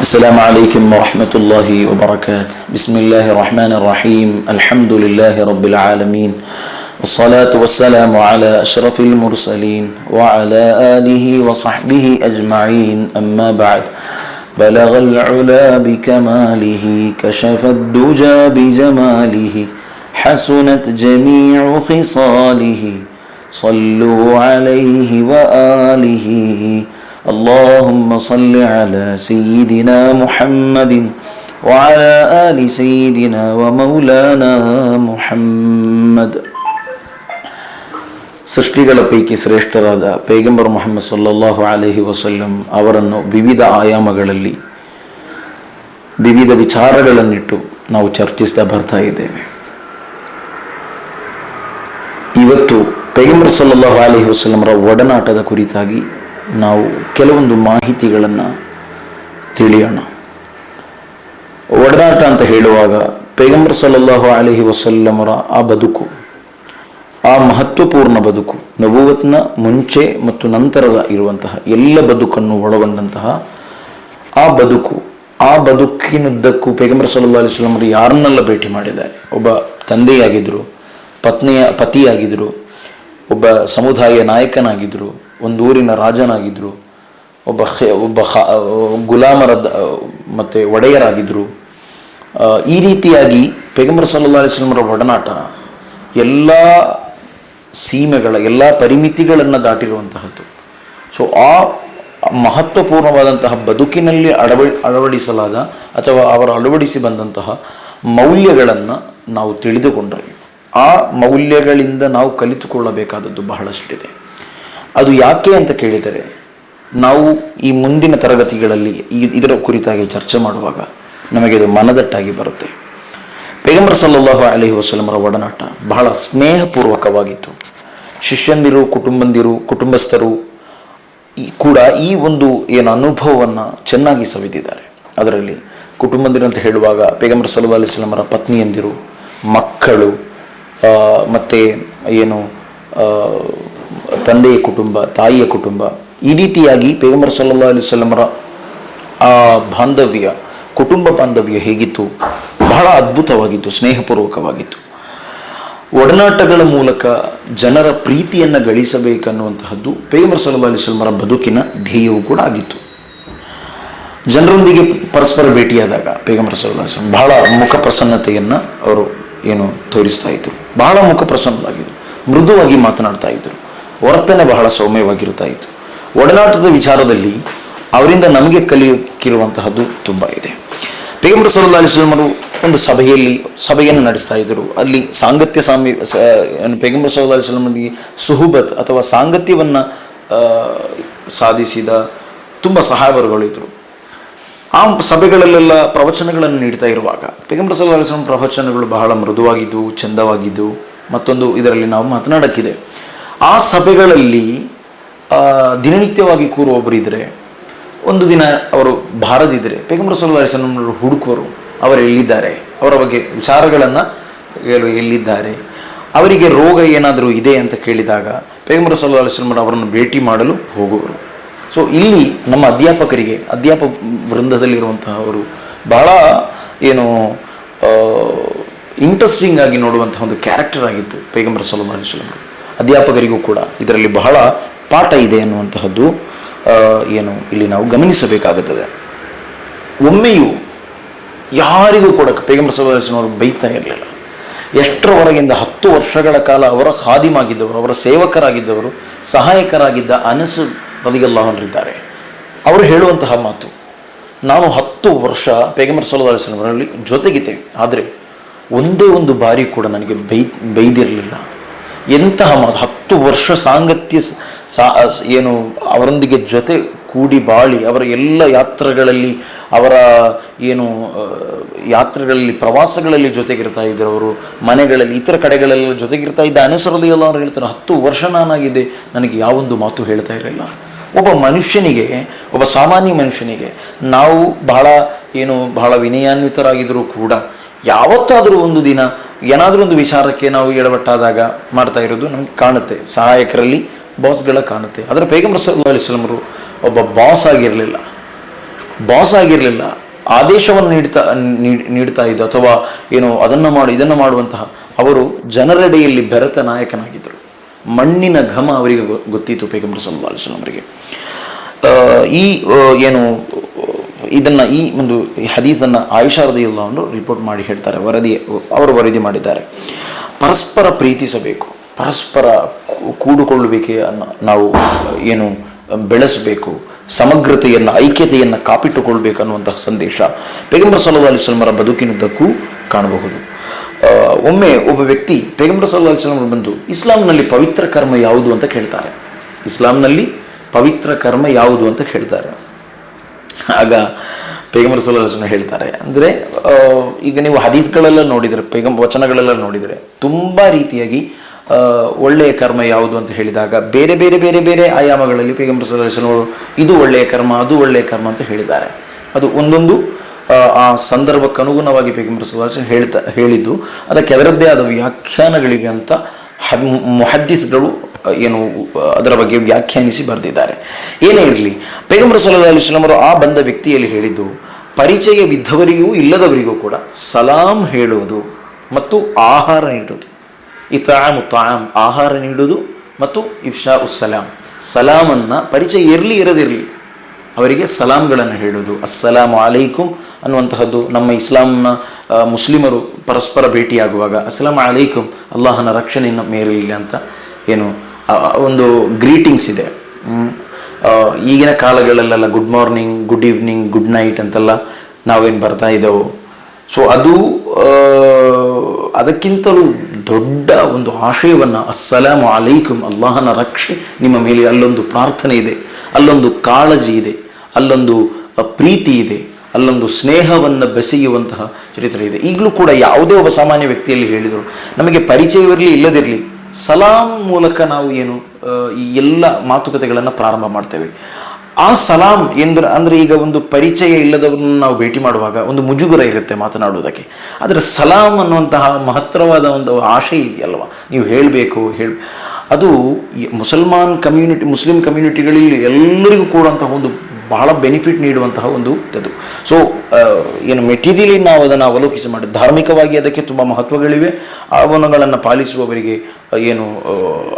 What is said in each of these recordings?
السلام عليكم ورحمة الله وبركاته. بسم الله الرحمن الرحيم. الحمد لله رب العالمين. والصلاة والسلام على أشرف المرسلين وعلى آله وصحبه أجمعين. أما بعد بلغ العلا بكماله كشف الدجى بجماله حسنت جميع خصاله. صلوا عليه وآله اللهم صل على سيدنا محمد وعلى آل سيدنا ومولانا محمد ಸೃಷ್ಟಿಗಳ ಪೈಕಿ ಶ್ರೇಷ್ಠರಾದ ಪೈಗಂಬರ್ ಮೊಹಮ್ಮದ್ ಸಲ್ಲಲ್ಲಾಹು ಅಲೈಹಿ ವಸಲ್ಲಂ ಅವರನ್ನು ವಿವಿಧ ಆಯಾಮಗಳಲ್ಲಿ ವಿವಿಧ ವಿಚಾರಗಳನ್ನಿಟ್ಟು ನಾವು ಚರ್ಚಿಸ್ತಾ ಬರ್ತಾ ಇದ್ದೇವೆ ಇವತ್ತು ಪೈಗಂಬರ್ ಸಲ್ಲಲ್ಲಾಹು ಅಲೈಹಿ ವಸಲ್ಲಮರ ಒಡನಾಟದ ಕುರಿತಾಗಿ ನಾವು ಕೆಲವೊಂದು ಮಾಹಿತಿಗಳನ್ನು ತಿಳಿಯೋಣ. ಒಡನಾಟ ಅಂತ ಹೇಳುವಾಗ ಪೈಗಂಬರ್ ಸಲ್ಲಲ್ಲಾಹು ಅಲಿಹಿ ವಸಲ್ಲಮರ ಆ ಬದುಕು, ಆ ಮಹತ್ವಪೂರ್ಣ ಬದುಕು, ನಬೂವತ್ನ ಮುಂಚೆ ಮತ್ತು ನಂತರದ ಇರುವಂತಹ ಎಲ್ಲ ಬದುಕನ್ನು ಒಳಗೊಂಡಂತಹ ಆ ಬದುಕು, ಆ ಬದುಕಿನುದ್ದಕ್ಕೂ ಪೈಗಂಬರ್ ಸಲ್ಲಾ ಅಲಿ ವಸಲ್ಲಮರು ಯಾರನ್ನೆಲ್ಲ ಭೇಟಿ ಮಾಡಿದ್ದಾರೆ? ಒಬ್ಬ ತಂದೆಯಾಗಿದ್ದರು ಪತ್ನಿಯ ಪತಿಯಾಗಿದ್ದರು ಒಬ್ಬ ಸಮುದಾಯ ನಾಯಕನಾಗಿದ್ದರು ಒಂದು ಊರಿನ ರಾಜನಾಗಿದ್ದರು ಒಬ್ಬ ಒಬ್ಬ ಗುಲಾಮರ ಮತ್ತು ಮತ್ತೆ ಒಡೆಯರಾಗಿದ್ದರು ಈ ರೀತಿಯಾಗಿ ಪೈಗಂಬರ್ ಸಲ್ಲಾ ಅಲಿಸ್ಲಮರ ಒಡನಾಟ ಎಲ್ಲ ಸೀಮೆಗಳ, ಎಲ್ಲ ಪರಿಮಿತಿಗಳನ್ನು ದಾಟಿರುವಂತಹದ್ದು. ಸೊ ಆ ಮಹತ್ವಪೂರ್ಣವಾದಂತಹ ಬದುಕಿನಲ್ಲಿ ಅಳವ ಅಳವಡಿಸಲಾದ ಅಥವಾ ಅವರು ಅಳವಡಿಸಿ ಬಂದಂತಹ ಮೌಲ್ಯಗಳನ್ನು ನಾವು ತಿಳಿದುಕೊಂಡರೆ, ಆ ಮೌಲ್ಯಗಳಿಂದ ನಾವು ಕಲಿತುಕೊಳ್ಳಬೇಕಾದದ್ದು ಬಹಳಷ್ಟಿದೆ. ಅದು ಯಾಕೆ ಅಂತ ಕೇಳಿದರೆ, ನಾವು ಈ ಮುಂದಿನ ತರಗತಿಗಳಲ್ಲಿ ಇದರ ಕುರಿತಾಗಿ ಚರ್ಚೆ ಮಾಡುವಾಗ ನಮಗೆ ಇದು ಮನದಟ್ಟಾಗಿ ಬರುತ್ತೆ. ಪೇಗಂಬರ್ ಸಲ್ಲಲ್ಲಾಹು ಅಲೈಹಿ ವಸಲಮರ ಒಡನಾಟ ಬಹಳ ಸ್ನೇಹಪೂರ್ವಕವಾಗಿತ್ತು. ಶಿಷ್ಯಂದಿರು, ಕುಟುಂಬಂದಿರು, ಕುಟುಂಬಸ್ಥರು ಈ ಕೂಡ ಈ ಒಂದು ಏನು ಅನುಭವವನ್ನು ಚೆನ್ನಾಗಿ ಸವಿದಿದ್ದಾರೆ. ಅದರಲ್ಲಿ ಕುಟುಂಬಂದಿರು ಅಂತ ಹೇಳುವಾಗ ಪೇಗಂಬರ್ ಸಲ್ಲಾ ಅಲಿ ವಸಲ್ಲಮರ ಪತ್ನಿಯಂದಿರು, ಮಕ್ಕಳು ಮತ್ತು ಏನು ತಂದೆಯ ಕುಟುಂಬ, ತಾಯಿಯ ಕುಟುಂಬ, ಈ ರೀತಿಯಾಗಿ ಪೇಗಮರ್ ಸಲ್ಲಾ ಅಲಿ ಸಲಮರ ಆ ಬಾಂಧವ್ಯ, ಕುಟುಂಬ ಬಾಂಧವ್ಯ ಹೇಗಿತ್ತು? ಬಹಳ ಅದ್ಭುತವಾಗಿತ್ತು, ಸ್ನೇಹಪೂರ್ವಕವಾಗಿತ್ತು. ಒಡನಾಟಗಳ ಮೂಲಕ ಜನರ ಪ್ರೀತಿಯನ್ನು ಗಳಿಸಬೇಕನ್ನುವಂತಹದ್ದು ಪೇಮರ್ ಸಲ್ಲಾ ಸಲ್ಮರ ಬದುಕಿನ ಧ್ಯೇಯವೂ ಕೂಡ ಆಗಿತ್ತು. ಜನರೊಂದಿಗೆ ಪರಸ್ಪರ ಭೇಟಿಯಾದಾಗ ಪೇಗಂಬರ್ ಸಲ್ಲಾ ಅಲಿಸ್ಲಂ ಬಹಳ ಮುಖ ಪ್ರಸನ್ನತೆಯನ್ನು ಅವರು ಏನು ತೋರಿಸ್ತಾ ಇದ್ರು. ಬಹಳ ಮುಖ ಪ್ರಸನ್ನವಾಗಿದ್ದರು ಮೃದುವಾಗಿ ಮಾತನಾಡ್ತಾ ಇದ್ರು. ವರ್ತನೆ ಬಹಳ ಸೌಮ್ಯವಾಗಿರುತ್ತಾ ಇತ್ತು ಒಡನಾಟದ ವಿಚಾರದಲ್ಲಿ ಅವರಿಂದ ನಮಗೆ ಕಲಿಯಕ್ಕಿರುವಂತಹದ್ದು ತುಂಬ ಇದೆ. ಪೇಗಂಬರ್ ಅಲಿಸ್ಲಮರು ಒಂದು ಸಭೆಯಲ್ಲಿ, ಸಭೆಯನ್ನು ನಡೆಸ್ತಾ ಇದ್ದರು. ಅಲ್ಲಿ ಸಾಂಗತ್ಯ ಸಾಮಿ ಪೇಗಂಬರ ಸಲ್ಲಾ ಅಲಿಸ್ಲಮರಿಗೆ ಸುಹುಬತ್ ಅಥವಾ ಸಾಂಗತ್ಯವನ್ನು ಸಾಧಿಸಿದ ತುಂಬ ಸಹಾಯವರುಗಳು ಇದ್ದರು. ಆ ಸಭೆಗಳಲ್ಲೆಲ್ಲ ಪ್ರವಚನಗಳನ್ನು ನೀಡ್ತಾ ಇರುವಾಗ ಪೇಗಂಬರ ಅಲಿಸ್ಲಂ ಪ್ರವಚನಗಳು ಬಹಳ ಮೃದುವಾಗಿದ್ದು, ಚಂದವಾಗಿದ್ದು ಮತ್ತೊಂದು ಇದರಲ್ಲಿ ನಾವು ಮಾತನಾಡಕ್ಕಿದೆ. ಆ ಸಭೆಗಳಲ್ಲಿ ದಿನನಿತ್ಯವಾಗಿ ಕೂರುವೊಬ್ಬರು ಇದ್ದರೆ ಒಂದು ದಿನ ಅವರು ಬಾರದಿದ್ದರೆ ಪೇಗಂಬರ ಸಲ್ಲಾ ಹುಡುಕರು ಅವರು ಎಲ್ಲಿದ್ದಾರೆ? ಅವರ ಬಗ್ಗೆ ವಿಚಾರಗಳನ್ನು ಎಲ್ಲಿದ್ದಾರೆ? ಅವರಿಗೆ ರೋಗ ಏನಾದರೂ ಇದೆ ಅಂತ ಕೇಳಿದಾಗ, ಪೇಗಂಬರ ಸಲ್ಲಾ ಅಲಿಸ್ಲಂ ಅವರನ್ನು ಭೇಟಿ ಮಾಡಲು ಹೋಗುವರು. ಸೊ ಇಲ್ಲಿ ನಮ್ಮ ಅಧ್ಯಾಪಕರಿಗೆ, ಅಧ್ಯಾಪ ವೃಂದದಲ್ಲಿರುವಂತಹವರು ಬಹಳ ಏನು ಇಂಟ್ರೆಸ್ಟಿಂಗ್ ಆಗಿ ನೋಡುವಂತಹ ಒಂದು ಕ್ಯಾರೆಕ್ಟರ್ ಆಗಿತ್ತು ಪೇಗಂಬರ ಸಲ್ಲಾ ಅಲಿಸ್ಲಂ ಅಧ್ಯಾಪಕರಿಗೂ ಕೂಡ ಇದರಲ್ಲಿ ಬಹಳ ಪಾಠ ಇದೆ ಅನ್ನುವಂತಹದ್ದು ಏನು ಇಲ್ಲಿ ನಾವು ಗಮನಿಸಬೇಕಾಗುತ್ತದೆ. ಒಮ್ಮೆಯೂ ಯಾರಿಗೂ ಕೂಡ ಪೇಗಂಬರ ಸಭಾಸಿನವರು ಬೈತಾ ಇರಲಿಲ್ಲ. ಎಷ್ಟರವರೆಗಿಂದ ಹತ್ತು ವರ್ಷಗಳ ಕಾಲ ಅವರ ಖಾದಿಮಾಗಿದ್ದವರು, ಅವರ ಸೇವಕರಾಗಿದ್ದವರು, ಸಹಾಯಕರಾಗಿದ್ದ ಅನಸು ರದಿಗಲ್ಲಾಹರಿದ್ದಾರೆ ಅವರು ಹೇಳುವಂತಹ ಮಾತು, ನಾನು ಹತ್ತು ವರ್ಷ ಪೇಗಂಬರ್ ಅಲಿಸ್ಲಮರಲ್ಲಿ ಜೊತೆಗಿದ್ದೆ ಆದರೆ ಒಂದೇ ಒಂದು ಬಾರಿ ಕೂಡ ನನಗೆ ಬೈ, ಬೈದಿರಲಿಲ್ಲ. ಎಂತಹ ಮಾತು ಹತ್ತು ವರ್ಷ ಸಾಂಗತ್ಯ ಸಾ- ಏನು ಅವರೊಂದಿಗೆ ಜೊತೆ ಕೂಡಿ ಬಾಳಿ ಅವರ ಎಲ್ಲ ಯಾತ್ರೆಗಳಲ್ಲಿ ಅವರ ಏನು ಯಾತ್ರೆಗಳಲ್ಲಿ ಪ್ರವಾಸಗಳಲ್ಲಿ ಜೊತೆಗಿರ್ತಾ ಇದ್ದರು ಅವರು, ಮನೆಗಳಲ್ಲಿ, ಇತರ ಕಡೆಗಳೆಲ್ಲ ಜೊತೆಗಿರ್ತಾ ಇದ್ದ ಅನುಸರದಿ ಎಲ್ಲ ಅವ್ರು ಹೇಳ್ತಾರೆ, ಹತ್ತು ವರ್ಷ ನಾನಾಗಿದೆ, ನನಗೆ ಯಾವೊಂದು ಮಾತು ಹೇಳ್ತಾ ಇರಲಿಲ್ಲ. ಒಬ್ಬ ಮನುಷ್ಯನಿಗೆ, ಒಬ್ಬ ಸಾಮಾನ್ಯ ಮನುಷ್ಯನಿಗೆ ನಾವು ಬಹಳ, ಏನು ಬಹಳ ವಿನಯಾನ್ವಿತರಾಗಿದ್ದರೂ ಕೂಡ ಯಾವತ್ತಾದರೂ ಒಂದು ದಿನ ಏನಾದರೂ ಒಂದು ವಿಚಾರಕ್ಕೆ ನಾವು ಎಡವಟ್ಟಾದಾಗ ಮಾಡ್ತಾ ಇರೋದು ನಮ್ಗೆ ಕಾಣುತ್ತೆ. ಸಹಾಯಕರಲ್ಲಿ ಬಾಸ್ಗಳ ಕಾಣುತ್ತೆ. ಆದರೆ ಪೇಗಂಬರ್ ಸಲ್ಲಾ ಒಬ್ಬ ಬಾಸ್ ಆಗಿರಲಿಲ್ಲ. ಬಾಸ್ ಆಗಿರಲಿಲ್ಲ. ಆದೇಶವನ್ನು ನೀಡ್ತಾ ನೀಡ್- ನೀಡ್ತಾ ಇದ್ದು ಅಥವಾ ಏನು ಅದನ್ನು ಮಾಡು ಇದನ್ನು ಮಾಡುವಂತಹ ಅವರು ಜನರೆಡೆಯಲ್ಲಿ ಬೆರೆತ ನಾಯಕನಾಗಿದ್ದರು. ಮಣ್ಣಿನ ಘಮ ಅವರಿಗೆ ಗೊತ್ತಿತ್ತು ಪೇಗಂಬರ್ ಸಲ್ಲಾ ಅಲಿಸ್ಲಾಂ ಅವರಿಗೆ ಆ, ಈ ಏನು ಇದನ್ನ ಈ ಒಂದು ಹದೀಸನ್ನು ಆಯಿಷಾ ರದಿಯುಲ್ಲ ಅವರು ರಿಪೋರ್ಟ್ ಮಾಡಿ ಹೇಳ್ತಾರೆ, ವರದಿ, ಅವರು ವರದಿ ಮಾಡಿದ್ದಾರೆ. ಪರಸ್ಪರ ಪ್ರೀತಿಸಬೇಕು, ಪರಸ್ಪರ ಕೂಡುಕೊಳ್ಳುವಿಕೆ ನಾವು ಏನು ಬೆಳೆಸಬೇಕು, ಸಮಗ್ರತೆಯನ್ನು, ಐಕ್ಯತೆಯನ್ನು ಕಾಪಿಟ್ಟುಕೊಳ್ಬೇಕು ಅನ್ನುವಂತಹ ಸಂದೇಶ ಪೇಗಂಬರ್ ಸಲ್ಲಾ ಸಲ್ಮರ ಬದುಕಿನುದ್ದಕ್ಕೂ ಕಾಣಬಹುದು. ಒಮ್ಮೆ ಒಬ್ಬ ವ್ಯಕ್ತಿ ಪೇಗಂಬರ್ ಸಲ್ಲಾ ಅಲಿಸ್ಲಾಂ ಬಂದು, ಇಸ್ಲಾಂನಲ್ಲಿ ಪವಿತ್ರ ಕರ್ಮ ಯಾವುದು ಅಂತ ಕೇಳ್ತಾರೆ. ಇಸ್ಲಾಂನಲ್ಲಿ ಪವಿತ್ರ ಕರ್ಮ ಯಾವುದು ಅಂತ ಕೇಳ್ತಾರೆ. ಆಗ ಪೇಗಂಬರ್ ಸಲ್ಲಾ ಹೇಳ್ತಾರೆ. ಅಂದರೆ ಈಗ ನೀವು ಹದೀಸ್ಗಳೆಲ್ಲ ನೋಡಿದರೆ ಪೇಗಂ ವಚನಗಳೆಲ್ಲ ನೋಡಿದರೆ ತುಂಬ ರೀತಿಯಾಗಿ ಒಳ್ಳೆಯ ಕರ್ಮ ಯಾವುದು ಅಂತ ಹೇಳಿದಾಗ ಬೇರೆ ಬೇರೆ ಬೇರೆ ಬೇರೆ ಆಯಾಮಗಳಲ್ಲಿ ಪೇಗಂಬರ್ ಸಲ್ಲಾ ಇದು ಒಳ್ಳೆಯ ಕರ್ಮ ಅದು ಒಳ್ಳೆಯ ಕರ್ಮ ಅಂತ ಹೇಳಿದ್ದಾರೆ. ಅದು ಒಂದೊಂದು ಆ, ಸಂದರ್ಭಕ್ಕೆ ಅನುಗುಣವಾಗಿ ಪೇಗಂಬರ್ ಹೇಳ್ತಾ ಹೇಳಿದ್ದು. ಅದಕ್ಕೆ ಅದರದ್ದೇ ಆದ ವ್ಯಾಖ್ಯಾನಗಳಿವೆ ಅಂತ ಹದ್ ಮುಹದ್ದಿಸ್ಗಳು ಏನು ಅದರ ಬಗ್ಗೆ ವ್ಯಾಖ್ಯಾನಿಸಿ ಬರೆದಿದ್ದಾರೆ. ಏನೇ ಇರಲಿ, ಪೈಗಂಬರ ಸಲ್ಲಾ ಅಲಿಸ್ಲಾಮರು ಆ ಬಂದ ವ್ಯಕ್ತಿಯಲ್ಲಿ ಹೇಳಿದ್ದು ಪರಿಚಯವಿದ್ದವರಿಗೂ ಇಲ್ಲದವರಿಗೂ ಕೂಡ ಸಲಾಂ ಹೇಳುವುದು ಮತ್ತು ಆಹಾರ ನೀಡುವುದು. ಈ ತಾಮ್, ಆಹಾರ ನೀಡುವುದು ಮತ್ತು ಇಫ್ಶಾ ಉಸ್ಸಲಾಂ ಸಲಾಮನ್ನು ಪರಿಚಯ ಇರಲಿ, ಇರದಿರಲಿ, ಅವರಿಗೆ ಸಲಾಂಗಳನ್ನು ಹೇಳುವುದು. ಅಸ್ಸಲಾಮು ಅಲೈಕುಂ ಅನ್ನುವಂತಹದ್ದು ನಮ್ಮ ಇಸ್ಲಾಂನ ಮುಸ್ಲಿಮರು ಪರಸ್ಪರ ಭೇಟಿಯಾಗುವಾಗ ಅಸ್ಸಲಾಂ ಅಲೈಕುಂ, ಅಲ್ಲಾಹನ ರಕ್ಷಣೆಯನ್ನು ಮೇರಲಿಲ್ಲ ಅಂತ ಏನು ಒಂದು ಗ್ರೀಟಿಂಗ್ಸ್ ಇದೆ. ಈಗಿನ ಕಾಲಗಳಲ್ಲೆಲ್ಲ good morning good evening good night ಅಂತೆಲ್ಲ ನಾವೇನು ಬರ್ತಾ ಇದ್ದೇವೆ. ಸೊ ಅದು ಅದಕ್ಕಿಂತಲೂ ದೊಡ್ಡ ಒಂದು ಆಶಯವನ್ನು ಅಸ್ಸಲಾಮು ಅಲೈಕುಮ್ ಅಲ್ಲಾಹನ ರಕ್ಷೆ ನಿಮ್ಮ ಮೇಲೆ ಅಲ್ಲೊಂದು ಪ್ರಾರ್ಥನೆ ಇದೆ, ಅಲ್ಲೊಂದು ಕಾಳಜಿ ಇದೆ, ಅಲ್ಲೊಂದು ಪ್ರೀತಿ ಇದೆ, ಅಲ್ಲೊಂದು ಸ್ನೇಹವನ್ನು ಬೆಸೆಯುವಂತಹ ಚರಿತ್ರೆ ಇದೆ. ಈಗಲೂ ಕೂಡ ಯಾವುದೇ ಒಬ್ಬ ಸಾಮಾನ್ಯ ವ್ಯಕ್ತಿಯಲ್ಲಿ ಹೇಳಿದರು, ನಮಗೆ ಪರಿಚಯವಿರಲಿ ಇಲ್ಲದಿರಲಿ ಸಲಾಂ ಮೂಲಕ ನಾವು ಏನು ಈ ಎಲ್ಲ ಮಾತುಕತೆಗಳನ್ನು ಪ್ರಾರಂಭ ಮಾಡ್ತೇವೆ. ಆ ಸಲಾಂ ಎಂದ್ರೆ, ಅಂದರೆ ಈಗ ಒಂದು ಪರಿಚಯ ಇಲ್ಲದವರನ್ನು ನಾವು ಭೇಟಿ ಮಾಡುವಾಗ ಒಂದು ಮುಜುಗುರ ಇರುತ್ತೆ ಮಾತನಾಡುವುದಕ್ಕೆ. ಆದರೆ ಸಲಾಂ ಅನ್ನುವಂತಹ ಮಹತ್ತರವಾದ ಒಂದು ಆಶೆ ಇದೆಯಲ್ವ? ನೀವು ಹೇಳಬೇಕು, ಹೇಳ, ಅದು ಮುಸಲ್ಮಾನ್ ಕಮ್ಯುನಿಟಿ, ಮುಸ್ಲಿಂ ಕಮ್ಯುನಿಟಿಗಳಲ್ಲಿ ಎಲ್ಲರಿಗೂ ಕೂಡ ಒಂದು ಬಹಳ ಬೆನಿಫಿಟ್ ನೀಡುವಂತಹ ಒಂದು ಇದು. ಸೊ ಏನು ಮೆಟೀರಿಯಲಿ ನಾವು ಅದನ್ನು ಅವಲೋಕಿಸಿ ಮಾಡಿ, ಧಾರ್ಮಿಕವಾಗಿ ಅದಕ್ಕೆ ತುಂಬ ಮಹತ್ವಗಳಿವೆ. ಆವನಗಳನ್ನು ಪಾಲಿಸುವವರಿಗೆ ಏನು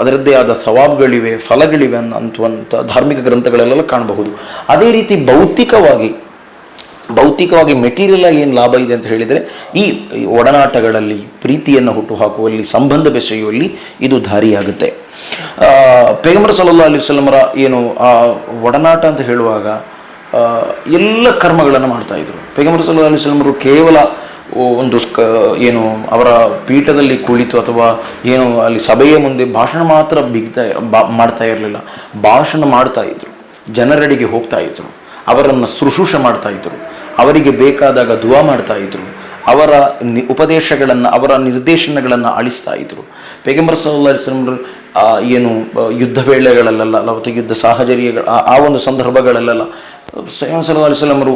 ಅದರದ್ದೇ ಆದ ಸವಾಬ್ಗಳಿವೆ, ಫಲಗಳಿವೆ ಅನ್ನೋ ಅಂತುವಂಥ ಧಾರ್ಮಿಕ ಗ್ರಂಥಗಳಲ್ಲೆಲ್ಲ ಕಾಣಬಹುದು. ಅದೇ ರೀತಿ ಭೌತಿಕವಾಗಿ ಭೌತಿಕವಾಗಿ ಮೆಟೀರಿಯಲ್ ಆಗಿ ಏನು ಲಾಭ ಇದೆ ಅಂತ ಹೇಳಿದರೆ, ಈ ಒಡನಾಟಗಳಲ್ಲಿ, ಪ್ರೀತಿಯನ್ನು ಹುಟ್ಟುಹಾಕುವಲ್ಲಿ, ಸಂಬಂಧ ಬೆಸೆಯುವಲ್ಲಿ ಇದು ದಾರಿಯಾಗುತ್ತೆ ಪೇಗಮರ ಸಲ್ಲಾ ಅಲಿ ಸಲಮರ ಏನು, ಆ ಒಡನಾಟ ಅಂತ ಹೇಳುವಾಗ ಎಲ್ಲ ಕರ್ಮಗಳನ್ನು ಮಾಡ್ತಾಯಿದ್ರು ಪೇಗಂಬರ ಸಲ್ಲಾ ಅಲಿ ಸಲಮರು ಕೇವಲ ಒಂದು ಸ್ಕ ಏನು, ಅವರ ಪೀಠದಲ್ಲಿ ಕುಳಿತು ಅಥವಾ ಏನು, ಅಲ್ಲಿ ಸಭೆಯ ಮುಂದೆ ಭಾಷಣ ಮಾತ್ರ ಬಿಗ್ತಾ, ಬಾ, ಮಾಡ್ತಾ ಇರಲಿಲ್ಲ. ಭಾಷಣ ಮಾಡ್ತಾ ಇದ್ರು. ಜನರೆಡೆಗೆ ಹೋಗ್ತಾ ಇದ್ರು. ಅವರನ್ನು ಶುಶ್ರೂಷ ಮಾಡ್ತಾ ಇದ್ರು. ಅವರಿಗೆ ಬೇಕಾದಾಗ ದುವಾ ಮಾಡ್ತಾ ಇದ್ರು. ಅವರ ನಿ, ಉಪದೇಶಗಳನ್ನು, ಅವರ ನಿರ್ದೇಶನಗಳನ್ನು ಅಳಿಸ್ತಾ ಇದ್ರು. ಪೇಗಂಬರ್ ಸಲ್ಲಾ ಅಲಿಸ್ಲಮ್ರು ಏನು, ಯುದ್ಧ ವೇಳೆಗಳಲ್ಲೆಲ್ಲ ಅಥವಾ ಯುದ್ಧ ಸಾಹಚರ್ಯಗಳ ಆ ಒಂದು ಸಂದರ್ಭಗಳಲ್ಲೆಲ್ಲ ಸೈಯದ್ ಸಲ್ಲಾ ಅವರು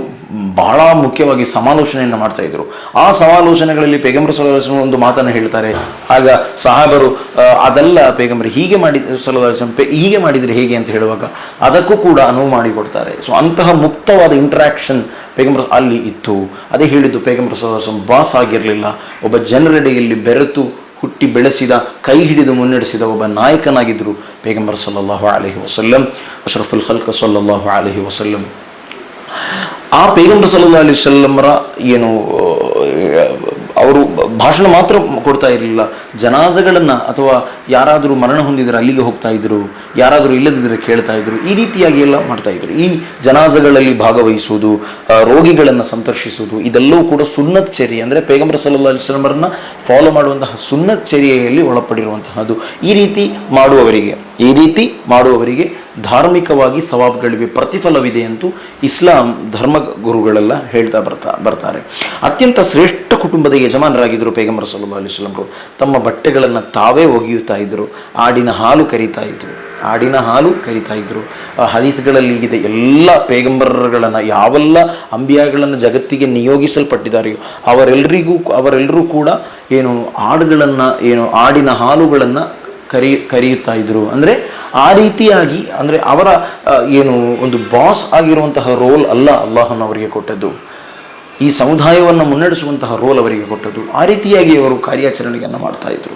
ಬಹಳ ಮುಖ್ಯವಾಗಿ ಸಮಾಲೋಚನೆಯನ್ನು ಮಾಡ್ತಾ ಇದ್ರು. ಆ ಸಮಾಲೋಚನೆಗಳಲ್ಲಿ ಪೇಗಂಬರ್ ಸಲ್ಲಾ ಅಲಿಸ್ಲಮ್ ಒಂದು ಮಾತನ್ನು ಹೇಳ್ತಾರೆ. ಆಗ ಸಹಾಬರು ಅದೆಲ್ಲ ಪೇಗಂಬರ್ ಹೀಗೆ ಮಾಡಿ ಸಲ್ಲಾ ಅಲಿಸ್ಲಮ್ ಹೀಗೆ ಮಾಡಿದರೆ ಹೇಗೆ ಅಂತ ಹೇಳುವಾಗ ಅದಕ್ಕೂ ಕೂಡ ಅನುವು ಮಾಡಿಕೊಡ್ತಾರೆ. ಸೊ ಅಂತಹ ಮುಕ್ತವಾದ ಇಂಟ್ರಾಕ್ಷನ್ ಪೇಗಂಬರ್ ಅಲ್ಲಿ ಇತ್ತು. ಅದೇ ಹೇಳಿದ್ದು ಪೇಗಂಬರ್ ಸಲ್ಲಾ ಅಲಿಸ್ಲಮ್ ಬಾಸ್ ಆಗಿರಲಿಲ್ಲ. ಒಬ್ಬ ಜನರೆಡೆಯಲ್ಲಿ ಬೆರೆತು ಹುಟ್ಟಿ ಬೆಳೆಸಿದ, ಕೈ ಹಿಡಿದು ಮುನ್ನಡೆಸಿದ ಒಬ್ಬ ನಾಯಕನಾಗಿದ್ದರು ಪೇಗಂಬರ್ ಸಲ್ಲಲ್ಲಾಹು ಅಲಹಿ ವಸಲ್ಲಂ. ಅಶ್ರಫುಲ್ ಖಲ್ಕ ಸಲ್ಲಲ್ಲಾಹು ಅಲಹಿ ವಸಲ್ಲಂ. ಆ ಪೇಗಂಬರ್ ಸಲ್ಲಾ ಅಲಿ ಸಲ್ಲಮ್ರ ಏನು ಅವರು ಭಾಷಣ ಮಾತ್ರ ಕೊಡ್ತಾ ಇರಲಿಲ್ಲ. ಜನಾಜಗಳನ್ನು ಅಥವಾ ಯಾರಾದರೂ ಮರಣ ಹೊಂದಿದರೆ ಅಲ್ಲಿಗೆ ಹೋಗ್ತಾ ಇದ್ರು, ಯಾರಾದರೂ ಇಲ್ಲದಿದ್ದರೆ ಕೇಳ್ತಾ ಇದ್ರು, ಈ ರೀತಿಯಾಗಿ ಎಲ್ಲ ಮಾಡ್ತಾ ಇದ್ರು. ಈ ಜನಾಜಗಳಲ್ಲಿ ಭಾಗವಹಿಸುವುದು ರೋಗಿಗಳನ್ನು ಸಂದರ್ಶಿಸುವುದು ಇದೆಲ್ಲವೂ ಕೂಡ ಸುನ್ನತ್ ಚರ್ಯೆ. ಅಂದರೆ ಪೇಗಂಬರ್ ಅಲಿ ಅಲಿಸ್ಲಮರನ್ನ ಫಾಲೋ ಮಾಡುವಂತಹ ಸುನ್ನತ್ ಚರ್ಯೆಯಲ್ಲಿ ಒಳಪಡಿರುವಂತಹದ್ದು. ಈ ರೀತಿ ಮಾಡುವವರಿಗೆ, ಈ ರೀತಿ ಮಾಡುವವರಿಗೆ ಧಾರ್ಮಿಕವಾಗಿ ಸವಾಬ್ಗಳಿವೆ, ಪ್ರತಿಫಲವಿದೆ ಎಂದು ಇಸ್ಲಾಂ ಧರ್ಮ ಗುರುಗಳೆಲ್ಲ ಹೇಳ್ತಾ ಬರ್ತಾ, ಬರ್ತಾರೆ. ಅತ್ಯಂತ ಶ್ರೇಷ್ಠ ಕುಟುಂಬದ ಯಜಮಾನರಾಗಿದ್ದರು ಪೇಗಂಬರ್ ಸಲ್ಲಾ ಅಲಿಸ್ಲಾಮರು ತಮ್ಮ ಬಟ್ಟೆಗಳನ್ನು ತಾವೇ ಒಗೆಯುತ್ತಾ ಇದ್ದರು, ಆಡಿನ ಹಾಲು ಕರಿತಾ ಇದ್ದರು ಆಡಿನ ಹಾಲು ಕರಿತಾ ಇದ್ದರು ಆ ಹದೀಸ್ಗಳಲ್ಲಿ ಇದೆ ಎಲ್ಲ ಪೇಗಂಬರ್ಗಳನ್ನು ಯಾವೆಲ್ಲ ಅಂಬಿಯಾಗಳನ್ನು ಜಗತ್ತಿಗೆ ನಿಯೋಗಿಸಲ್ಪಟ್ಟಿದ್ದಾರೆಯೋ ಅವರೆಲ್ಲರಿಗೂ ಅವರೆಲ್ಲರೂ ಕೂಡ ಏನು ಆಡುಗಳನ್ನು, ಏನು ಆಡಿನ ಹಾಲುಗಳನ್ನು ಕರಿ, ಕರೆಯುತ್ತಾ ಇದ್ರು. ಅಂದರೆ ಆ ರೀತಿಯಾಗಿ, ಅಂದರೆ ಅವರ ಏನು ಒಂದು ಬಾಸ್ ಆಗಿರುವಂತಹ ರೋಲ್ ಅಲ್ಲ ಅಲ್ಲಾಹನ ಅವರಿಗೆ ಕೊಟ್ಟದ್ದು. ಈ ಸಮುದಾಯವನ್ನು ಮುನ್ನಡೆಸುವಂತಹ ರೋಲ್ ಅವರಿಗೆ ಕೊಟ್ಟದ್ದು. ಆ ರೀತಿಯಾಗಿ ಅವರು ಕಾರ್ಯಾಚರಣೆಯನ್ನು ಮಾಡ್ತಾ ಇದ್ರು.